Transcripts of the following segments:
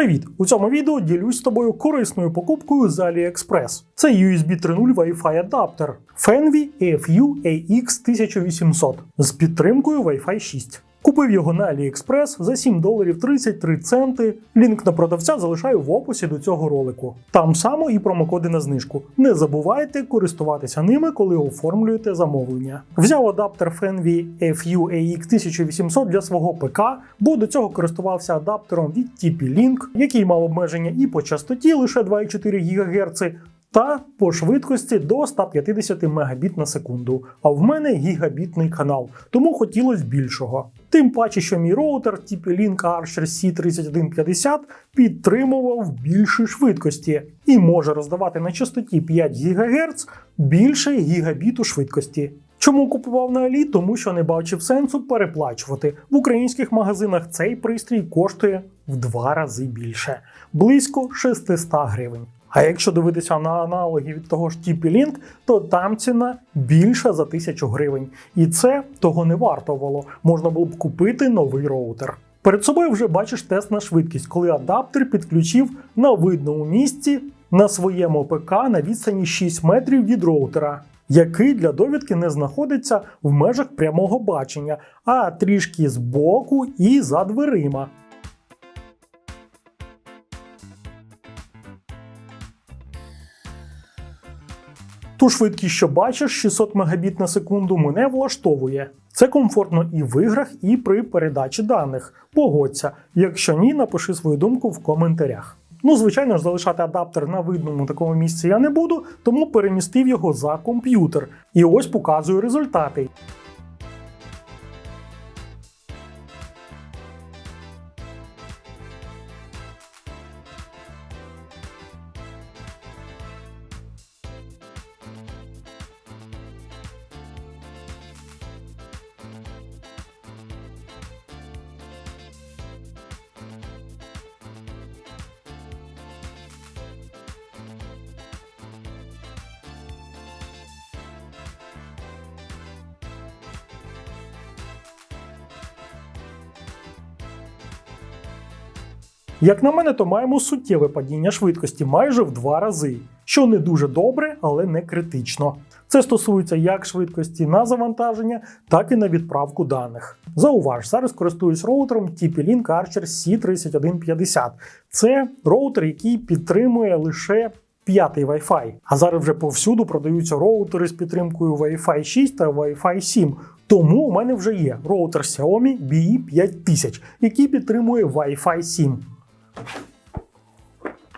Привіт! У цьому відео ділюсь з тобою корисною покупкою з AliExpress. Це USB 3.0 Wi-Fi адаптер Fenvi FU AX 1800 з підтримкою Wi-Fi 6. Купив його на AliExpress за 7 доларів 33 центи. Лінк на продавця залишаю в описі до цього ролику. Там само і промокоди на знижку. Не забувайте користуватися ними, коли оформлюєте замовлення. Взяв адаптер Fenvi FU AX 1800 для свого ПК, бо до цього користувався адаптером від TP-Link, який мав обмеження і по частоті лише 2,4 ГГц, та по швидкості до 150 Мбіт на секунду. А в мене гігабітний канал, тому хотілося більшого. Тим паче, що мій роутер TP-Link Archer C3150 підтримував більші швидкості і може роздавати на частоті 5 ГГц більше гігабіту швидкості. Чому купував на Алі? Тому що не бачив сенсу переплачувати. В українських магазинах цей пристрій коштує в два рази більше близько 600 гривень. А якщо дивитися на аналоги від того ж TP-Link, то там ціна більша за 1000 гривень. І це того не вартувало. Можна було б купити новий роутер. Перед собою вже бачиш тест на швидкість, коли адаптер підключив на видному місці на своєму ПК на відстані 6 метрів від роутера, який для довідки не знаходиться в межах прямого бачення, а трішки збоку і за дверима. Ту швидкість, що бачиш, 600 Мбіт на секунду, мене влаштовує. Це комфортно і в іграх, і при передачі даних. Погодься. Якщо ні, напиши свою думку в коментарях. Ну, звичайно ж, залишати адаптер на видному такому місці я не буду, тому перемістив його за комп'ютер. І ось показую результати. Як на мене, то маємо суттєве падіння швидкості майже в два рази, що не дуже добре, але не критично. Це стосується як швидкості на завантаження, так і на відправку даних. Зауваж, зараз користуюсь роутером TP-Link Archer C3150. Це роутер, який підтримує лише п'ятий Wi-Fi. А зараз вже повсюду продаються роутери з підтримкою Wi-Fi 6 та Wi-Fi 7. Тому у мене вже є роутер Xiaomi BE5000, який підтримує Wi-Fi 7.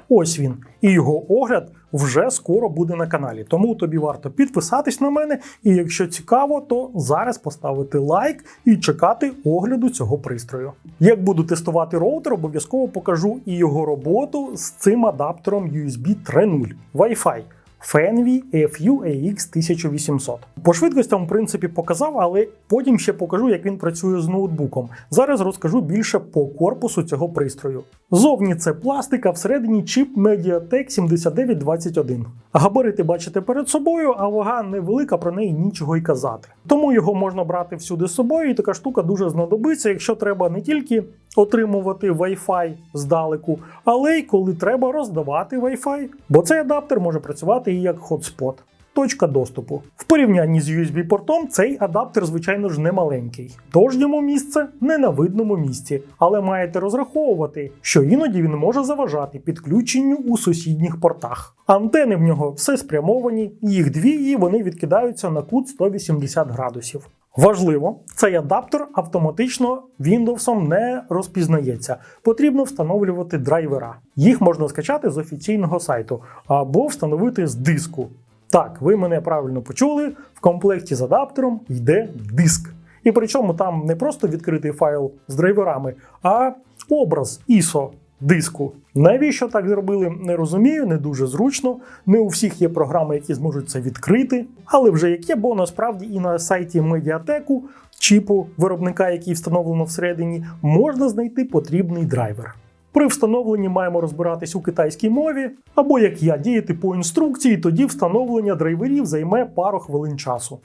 Ось він. І його огляд вже скоро буде на каналі. Тому тобі варто підписатись на мене, і якщо цікаво, то зараз поставити лайк і чекати огляду цього пристрою. Як буду тестувати роутер, обов'язково покажу і його роботу з цим адаптером USB 3.0 Wi-Fi. Fenvi FU AX 1800. По швидкостям, в принципі, показав, але потім ще покажу, як він працює з ноутбуком. Зараз розкажу більше по корпусу цього пристрою. Зовні це пластик, а всередині чіп Mediatek 7921. Габарити бачите перед собою, а вага невелика, про неї нічого й казати. Тому його можна брати всюди з собою, і така штука дуже знадобиться, якщо треба не тільки отримувати Wi-Fi здалеку, але й коли треба роздавати Wi-Fi. Бо цей адаптер може працювати і як хотспот. Точка доступу. В порівнянні з USB-портом цей адаптер, звичайно ж, не маленький. Тож йому місце не на видному місці, але маєте розраховувати, що іноді він може заважати підключенню у сусідніх портах. Антени в нього все спрямовані, їх дві і вони відкидаються на кут 180 градусів. Важливо, цей адаптер автоматично Windows не розпізнається. Потрібно встановлювати драйвера. Їх можна скачати з офіційного сайту або встановити з диску. Так, ви мене правильно почули. В комплекті з адаптером йде диск. І причому там не просто відкритий файл з драйверами, а образ ISO диску. Навіщо так зробили, не розумію, не дуже зручно. Не у всіх є програми, які зможуть це відкрити. Але вже як є, бо насправді і на сайті медіатеку, чіпу виробника, який встановлено всередині, можна знайти потрібний драйвер. При встановленні маємо розбиратись у китайській мові, або як я діяти по інструкції, тоді встановлення драйверів займе пару хвилин часу.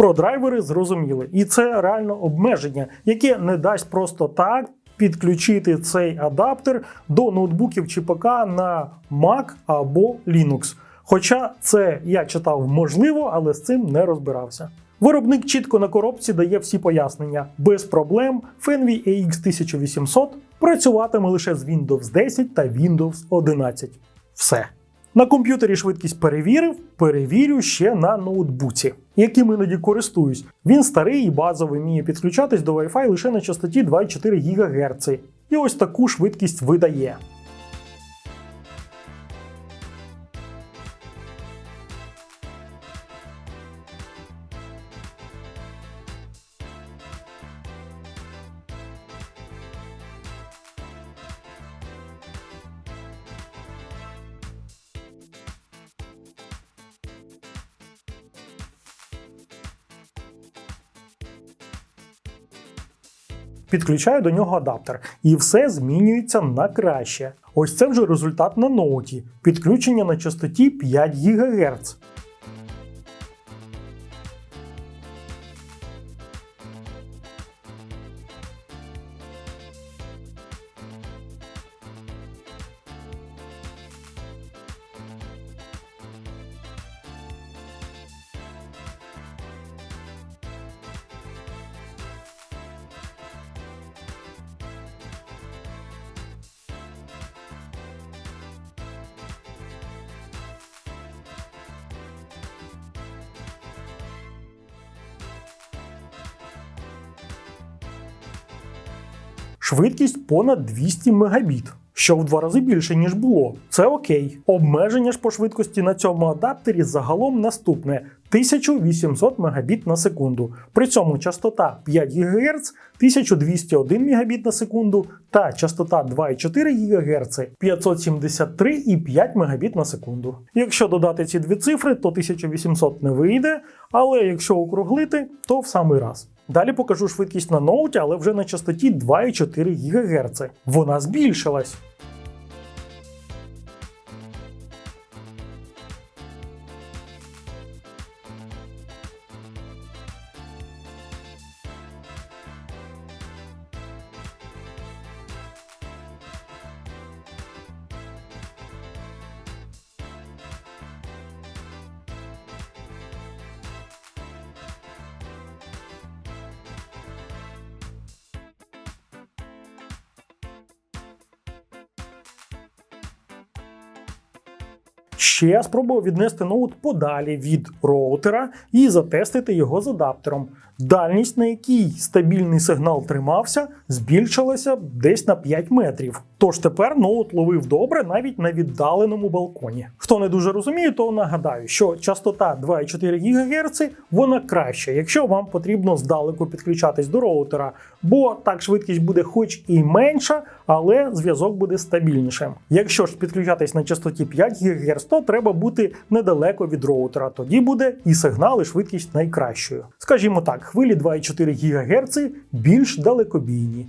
Про драйвери зрозуміли, і це реально обмеження, яке не дасть просто так підключити цей адаптер до ноутбуків чи ПК на Mac або Linux. Хоча це я читав можливо, але з цим не розбирався. Виробник чітко на коробці дає всі пояснення. Без проблем Fenway AX 1800 працюватиме лише з Windows 10 та Windows 11. Все. На комп'ютері швидкість перевірив, перевірю ще на ноутбуці, яким іноді користуюсь. Він старий і базовий вміє підключатись до Wi-Fi лише на частоті 2,4 ГГц. І ось таку швидкість видає. Підключаю до нього адаптер, і все змінюється на краще. Ось це вже результат на ноуті. Підключення на частоті 5 ГГц. Швидкість понад 200 Мбіт, що в два рази більше, ніж було. Це окей. Обмеження ж по швидкості на цьому адаптері загалом наступне 1800 Мбіт на секунду. При цьому частота 5 ГГц 1201 Мбіт на секунду та частота 2,4 ГГц 573,5 Мбіт на секунду. Якщо додати ці дві цифри, то 1800 не вийде, але якщо округлити, то в самий раз. Далі покажу швидкість на ноуті, але вже на частоті 2,4 ГГц. Вона збільшилась. Ще я спробував віднести ноут подалі від роутера і затестити його з адаптером. Дальність, на якій стабільний сигнал тримався, збільшилася десь на 5 метрів. Тож тепер ноут ловив добре навіть на віддаленому балконі. Хто не дуже розуміє, то нагадаю, що частота 2,4 ГГц вона краща, якщо вам потрібно здалеку підключатись до роутера, бо так швидкість буде хоч і менша, але зв'язок буде стабільнішим. Якщо ж підключатись на частоті 5 ГГц, то треба бути недалеко від роутера. Тоді буде і сигнал, і швидкість найкращою. Скажімо так, хвилі 2,4 ГГц більш далекобійні.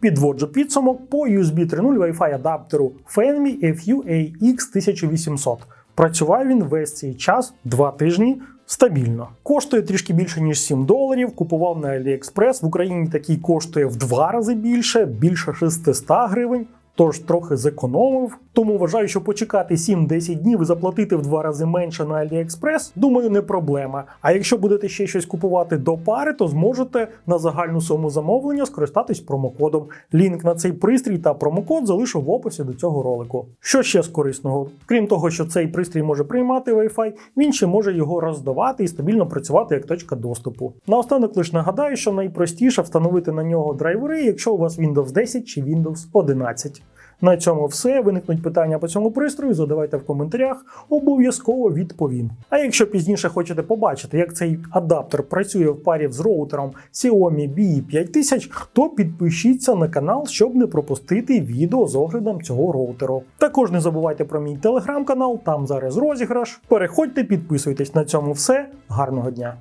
Підводжу підсумок по USB 3.0 Wi-Fi адаптеру Fenmi FU-AX 1800. Працював він весь цей час 2 тижні стабільно. Коштує трішки більше, ніж 7 доларів. Купував на AliExpress. В Україні такий коштує в два рази більше, більше 600 гривень. Тож трохи зекономив. Тому вважаю, що почекати 7-10 днів і заплатити в два рази менше на AliExpress, думаю, не проблема. А якщо будете ще щось купувати до пари, то зможете на загальну суму замовлення скористатись промокодом. Лінк на цей пристрій та промокод залишу в описі до цього ролику. Що ще з корисного? Крім того, що цей пристрій може приймати Wi-Fi, він ще може його роздавати і стабільно працювати як точка доступу. Наостанок лише нагадаю, що найпростіше встановити на нього драйвери, якщо у вас Windows 10 чи Windows 11. На цьому все. Виникнуть питання по цьому пристрою, задавайте в коментарях, обов'язково відповім. А якщо пізніше хочете побачити, як цей адаптер працює в парі з роутером Xiaomi BE 5000, то підпишіться на канал, щоб не пропустити відео з оглядом цього роутеру. Також не забувайте про мій телеграм-канал, там зараз розіграш. Переходьте, підписуйтесь на цьому все. Гарного дня!